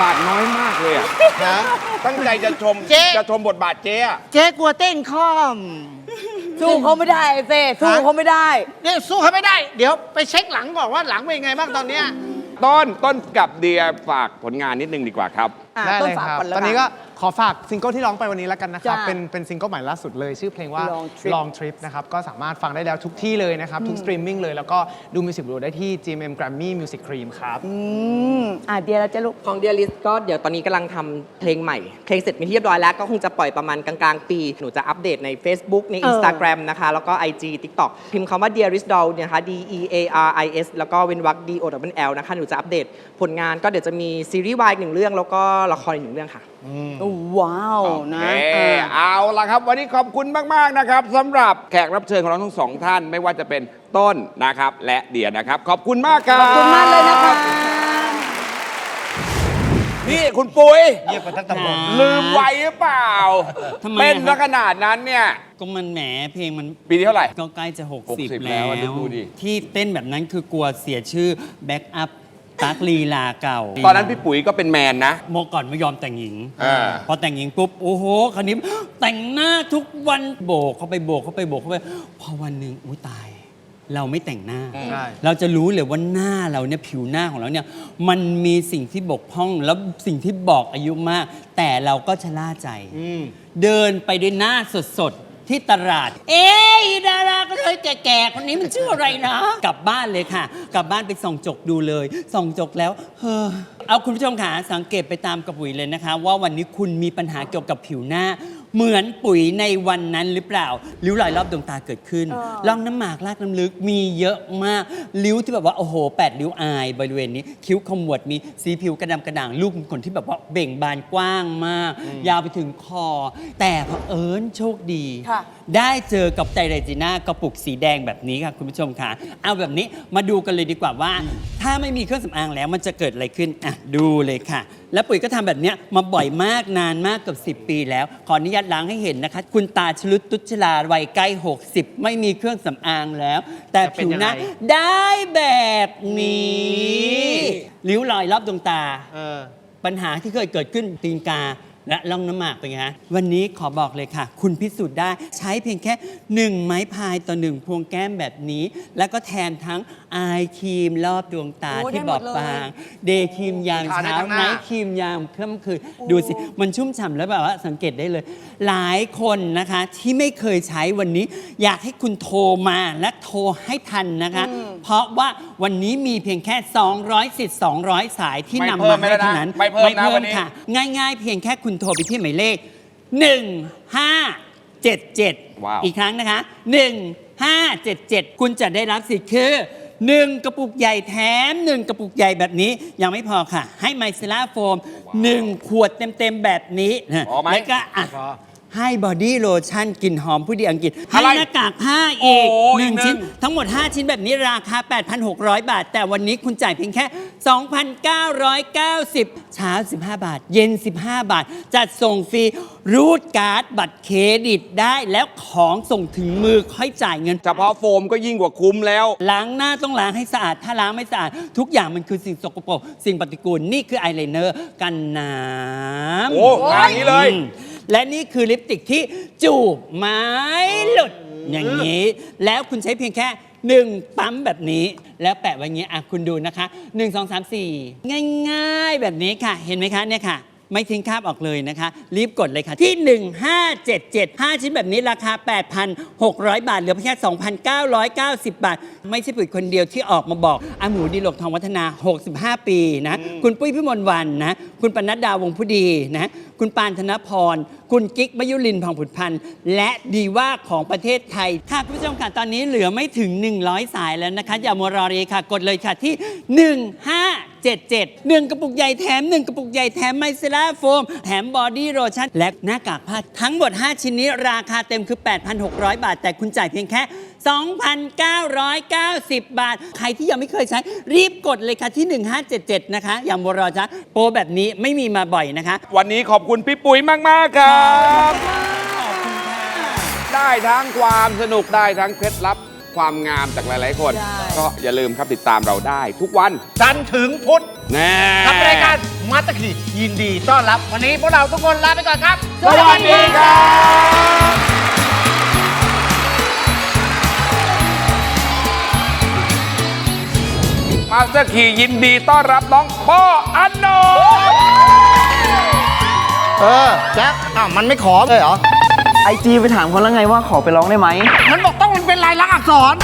บทบาทน้อยมากเลยอะนะตั้งใจจะชมเจ๊ จะชมบทบาทเจ๊อะเจ๊กลัวเต้นคล่อม สู้เขาไม่ได้เซ่สู้เขาไม่ได้ เนี่ยสู้เขาไม่ได้ เดี๋ยวไปเช็คหลังก่อนว่าหลังเป็นยังไงบ้างตอนเนี้ย ต้นต้นกับเดียฝากผลงานนิดนึงดีกว่าครับ อะได้ต้เลนยฝากครับก่อนแล้วตอนนี้กัก็ ขอฝากซิงเกิลที่ร้องไปวันนี้แล้วกันนะครับ จ้าเป็นเป็นซิงเกิลใหม่ล่าสุดเลย ชื่อเพลงว่า Long Trip Long Trip นะครับ ก็สามารถฟังได้แล้วทุกที่เลยนะครับ ทุกสตรีมมิ่งเลย แล้วก็ดูมิวสิกวิดีโอได้ที่ GMM Grammy Music Cream ครับ อืมอะเดียแล้วจะลูก ของเดียลิสก็เดี๋ยวตอนนี้กำลังทำเพลงใหม่ เพลงเสร็จเป็นที่เรียบร้อยแล้วก็คงจะปล่อยประมาณกลางๆ ปี หนูจะอัปเดตใน Facebook ใน เออ Instagram นะคะ แล้วก็ IG TikTok พิมพ์คำว่า Dearest Doll เนี่ยนะคะ D E A R I S แล้วก็เว้นวรรค D O W L นะคะ หนูจะอัปเดตผลงานก็เดี๋ยวจะมีซีรีส์วายหนึ่งเรื่อง แล้วก็ละครอีกหนึ่งเรื่องค่ะ ว้าวนะโอเคอะเอาละครับ วันนี้ขอบคุณมาก ๆ นะครับสำหรับแขกรับเชิญของเราทั้งสองท่าน ไม่ว่าจะเป็นต้นนะครับ และเดียนะครับ ขอบคุณมากครับขอบคุณมากเลยนะคะนี่คุณปุ้ยเงียบไปตั้งแต่หมดลืมไว้หรือเปล่าทำไมเป็นอะซะขนาดนั้นเนี่ย ก็มันแหมเพลงมันปีนี้เท่าไหร่ ก็ใกล้จะ 60 60แล้แล้ววอะดูดิที่เต้นแบบนั้นคือกลัวเสียชื่อแบ็กอัพ ตักลีลาเก่าตอนนั้นพี่ปุ๋ยก็เป็นแมนนะ โมก่อนไม่ยอมแต่งหญิง อ่า พอแต่งหญิงปุ๊บ โอ้โหคราวนี้แต่งหน้าทุกวันโบกเข้าไปโบกเข้าไปโบกเข้าไป พอวันหนึ่งอุ้ยตาย เราไม่แต่งหน้า ใช่ เราจะรู้เลยว่าหน้าเราเนี่ยผิวหน้าของเราเนี่ยมันมีสิ่งที่บกพร่องแล้วสิ่งที่บอกอายุมาก แต่เราก็ชะล่าใจ เดินไปด้วยหน้าสดๆ ที่ตลาด เอ้ย ดาราก็เลยแก่ๆคนนี้มันชื่ออะไรนะ กลับบ้านเลยค่ะ กลับบ้านไปส่องจกดูเลยส่องจกแล้วเฮ้อเอาคุณผู้ชมขาสังเกตไปตามกระปุ๋ยเลยนะคะ ว่าวันนี้คุณมีปัญหาเกี่ยวกับผิวหน้า เหมือนปุ๋ยในวันนั้นหรือเปล่า ริ้วรอยรอบดวงตาเกิดขึ้นร่องน้ำหมากลากน้ำลึกมีเยอะมาก ริ้วที่แบบว่า โอ้โหแปดริ้วอายบริเวณนี้ คิ้วขมวดมีสีผิวกระดำกระด่างลูกเป็นคนที่แบบว่าเบ่งบานกว้างมาก ยาวไปถึงคอ แต่เผอิญโชคดี ค่ะ ได้เจอกับไตรจีน่ากระปุกสีแดงแบบนี้ค่ะ คุณผู้ชมค่ะ เอาแบบนี้มาดูกันเลยดีกว่าว่าถ้าไม่มีเครื่องสำอางแล้วมันจะเกิดอะไรขึ้นอะดูเลยค่ะ แล้วปุ๋ยก็ทำแบบเนี้ยมาบ่อยมากนานมากเกับ10 ปีแล้ว ขออนุญาตล้างให้เห็นนะคะ คุณตาชลุดตุชลาวัยใกล้ 60 ไม่มีเครื่องสำอางแล้ว แต่จะเป็นผิวหน้ายังไง ได้แบบนี้ริ้วรอยรอบดวงตา เออ ปัญหาที่เคยเกิดขึ้นตีนกา และล่องน้ำหมากเป็นไงฮะวันนี้ขอบอกเลยค่ะ คุณพิสูจน์ได้ใช้เพียงแค่หนึ่งไม้พายต่อหนึ่งพวงแก้มแบบนี้ แล้วก็แทนทั้งอายครีมรอบดวงตาโอ้ที่ได้บหมอดบเลยบาง เดย์ครีมยามทาได้เช้าทั้งหน้าไนท์ครีมยามค่ำคืนดูสิ มันชุ่มฉ่ำแล้วแบบว่าสังเกตได้เลย หลายคนนะคะที่ไม่เคยใช้วันนี้ อยากให้คุณโทรมาและโทรให้ทันนะคะ เพราะว่าวันนี้มีเพียงแค่ 200สิทธิ์200 สายที่ไม่นำเพิ่มามไม่ให้แล้วนะเท่านั้นไม่เพิ่มนะวันนี้ ค่ะ ง่ายๆ เพียงแค่คุณโทรไปที่หมายเลข 1577 ว้าว อีกครั้งนะคะ 1577 คุณจะได้รับสิทธิ์คือ 1 กระปุกใหญ่แถม 1 กระปุกใหญ่แบบนี้ยังไม่พอค่ะ ให้ไมซิล่าโฟม 1 ขวดเต็ม ๆ แบบนี้นะพอไหม แล้วก็อะ พอ ให้บอดี้โลชั่นกลิ่นหอมผู้ดีอังกฤษให้อะไรหน้ากากผ้าอีกโอ้หนึ่งอีกหนึ่ง ชิ้น ทั้งหมด 5 ชิ้นแบบนี้ราคา 8,600 บาท แต่วันนี้คุณจ่ายเพียงแค่ 2,990 เช้า 15 บาท เย็น 15 บาท จัดส่งฟรี รูดการ์ดบัตรเครดิตได้แล้วของส่งถึงมือค่อยจ่ายเงิน เฉพาะโฟมก็ยิ่งกว่าคุ้มแล้ว ล้างหน้าต้องล้างให้สะอาด ถ้าล้างไม่สะอาด ทุกอย่างมันคือสิ่งสกปรก สิ่งปฏิกูล นี่คืออายไลเนอร์กันน้ำโอ้งานนี้เลย อืม และนี่คือลิปสติกที่จูบไม้หลุดอย่างนี้ แล้วคุณใช้เพียงแค่หนึ่งปั๊มแบบนี้ แล้วแปะไว้อย่างนี้อะคุณดูนะคะ 1 2 3 4 ง่าย ๆ แบบนี้ค่ะ เห็นไหมคะเนี่ยค่ะ ไม่ทิ้งคราบออกเลยนะคะ รีบกดเลยค่ะ ที่ 1577 5 ชิ้นแบบนี้ราคา 8,600 บาท เหลือเพียงแค่ 2,990 บาท ไม่ใช่ปุ๋ยคนเดียวที่ออกมาบอกอาหมูดีหลกทองวัฒนา 65 ปีนะ คุณปุ้ยพิมลวันนะ คุณปนัดดาวงผู้ดีนะ คุณปานธนพร คุณกิ๊กมยุรินทร์ผ่องผุดพันธ์ และดีว่าของประเทศไทย ค่ะคุณผู้ชมค่ะตอนนี้เหลือไม่ถึง 100 สายแล้วนะคะ อย่ามัวรอรีค่ะ กดเลยค่ะที่ 577 1 กระปุกใหญ่แถม 1 กระปุกใหญ่แถมไมเซล่าโฟม แถมบอดี้โลชั่นและหน้ากากผ้าทั้งหมด 5 ชิ้นนี้ราคาเต็มคือ 8,600 บาท แต่คุณจ่ายเพียงแค่ 2,990 บาท ใครที่ยังไม่เคยใช้ รีบกดเลยค่ะที่ 1577 นะคะ อย่ามัวรอจ้าโปรแบบนี้ไม่มีมาบ่อยนะคะ วันนี้ขอบคุณพี่ปุ๋ยมาก ๆ ครับ ได้ทั้งความสนุกได้ทั้งเคล็ดลับ ความงามจากหลาย ๆ คนก็อย่าลืมครับติดตามเราได้ ทุกวันจันทร์ถึงพุธแน่กับรายการมาตะคียินดีต้อนรับ วันนี้พวกเราทุกคนลาไปก่อนครับ สวัสดีครับ มาสเตอร์คียินดีต้อนรับน้องป้ออันโน เออแจ็คอ้าวมันไม่ขอเลยเหรอไอ จีไปถามเขาแล้วไงว่าขอไปร้องได้ไหมมันบอกต้องมันเป็นลายลักษณ์อักษร